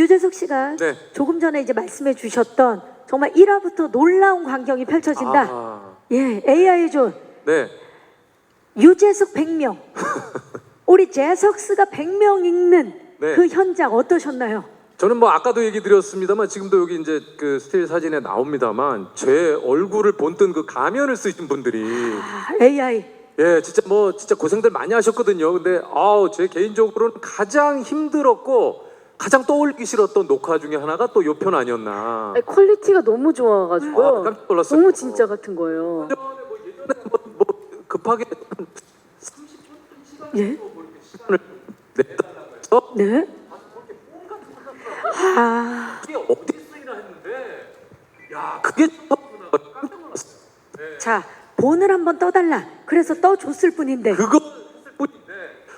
유재석 씨가 네. 조금 전에 이제 말씀해 주셨던 정말 1화부터 놀라운 광경이 펼쳐진다. 아, 예, AI 존 네. 유재석 100명. 우리 재석스가 100명 읽는 네. 그 현장 어떠셨나요? 저는 뭐 아까도 얘기 드렸습니다만 지금도 여기 이제 그 스틸 사진에 나옵니다만 제 얼굴을 본뜬 그 가면을 쓰신 분들이 아, AI. 예 진짜 뭐 진짜 고생들 많이 하셨거든요. 근데 아우 제 개인적으로는 가장 힘들었고 가장 떠올리기 싫었던 녹화 중에 하나가 또 요 편 아니었나. 아니, 퀄리티가 너무 좋아가지고 아, 깜짝 놀랐어요. 너무 진짜 같은 거예요. 뭐 급하게 예? 냈다면서 네? 아, 이게 어디 쓰이나 했는데 야 그게. 깜짝 놀랐어요. 자, 본을 한번 떠달라. 그래서 떠줬을 뿐인데. 그거 했을 뿐인데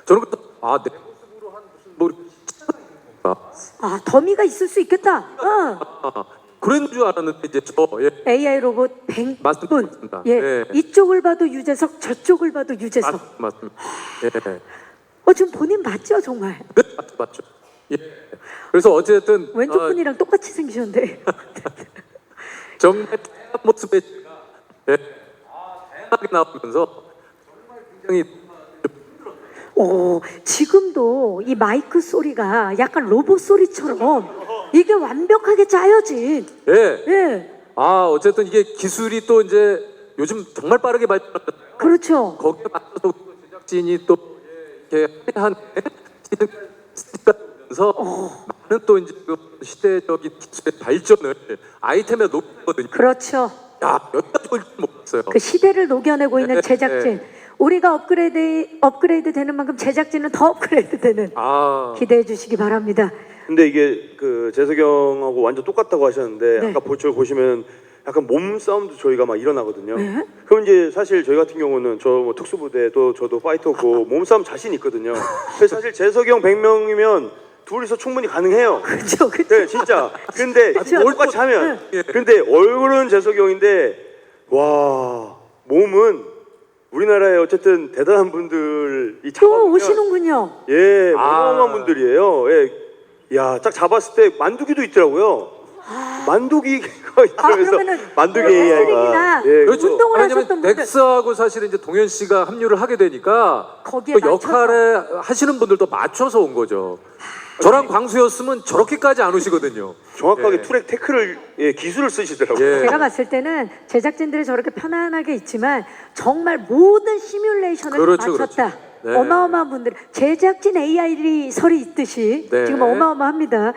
저는 그때 아내 모습으로 한 무슨 뭐 시차가 있는 건가 아, 더미가 있을 수 있겠다. 어. 아, 그런 줄 알았는데 이제 저 예. AI 로봇 100분. 맞습니다. 예. 네. 이쪽을 봐도 유재석, 저쪽을 봐도 유재석. 맞, 맞습니다. 예. 어, 지금 본인 맞죠, 정말? 네, 맞죠, 맞죠. 예. 그래서 어쨌든 왼쪽 어, 분이랑 똑같이 생기셨는데. 정말 다양한 모습에 제가 예. 아, 다양하게 나오면서 정말 굉장히 오, 지금도 이 마이크 소리가 약간 로봇 소리처럼 이게 완벽하게 짜여진. 예. 예. 아 어쨌든 이게 기술이 또 이제 요즘 정말 빠르게 발전하잖아요. 그렇죠. 거기에 맞춰서 제작진이 또 예, 이렇게 한 면서 많은 또 이제 그 시대적인 기술의 발전을 아이템에 놓거든요. 그렇죠. 야 여기까지 올줄 몰랐어요. 그 시대를 녹여내고 있는 네, 제작진. 네. 우리가 업그레이드 업그레이드 되는 만큼 제작진은 더 업그레이드 되는 아 기대해 주시기 바랍니다. 근데 이게 그 재석이 형하고 완전 똑같다고 하셨는데 네. 아까 보철 보시면 약간 몸 싸움도 저희가 막 일어나거든요. 네. 그럼 이제 사실 저희 같은 경우는 저 뭐 특수부대도 저도 파이터고 몸 싸움 자신 있거든요. 그래서 사실 재석이 형 100명이면 둘이서 충분히 가능해요. 그렇죠. 그렇죠. 네, 진짜. 근데. 똑같이 하면. 예. 근데 얼굴은 재석이 형인데 와 몸은 우리나라에 어쨌든 대단한 분들이 또 잡아보면 오시는군요. 예, 아. 어마어마한 분들이에요. 예. 야, 딱 잡았을 때 만두기도 있더라고요. 만두기가 아, 있으면서 그러면은 만두기 레슬링이나 AI가. 예, 그렇죠. 운동을 왜냐면 하셨던 분들. 넥스하고 사실은 이제 동현 씨가 합류를 하게 되니까 거기에 그 역할에 하시는 분들도 맞춰서 온 거죠. 저랑 광수였으면 저렇게까지 안 오시거든요. 정확하게 예. 투렉 태클을 예, 기술을 쓰시더라고요. 예. 제가 봤을 때는 제작진들이 저렇게 편안하게 있지만 정말 모든 시뮬레이션을 그렇죠, 맞췄다. 그렇죠. 네. 어마어마한 분들 제작진 AI 설이 있듯이 네. 지금 어마어마합니다.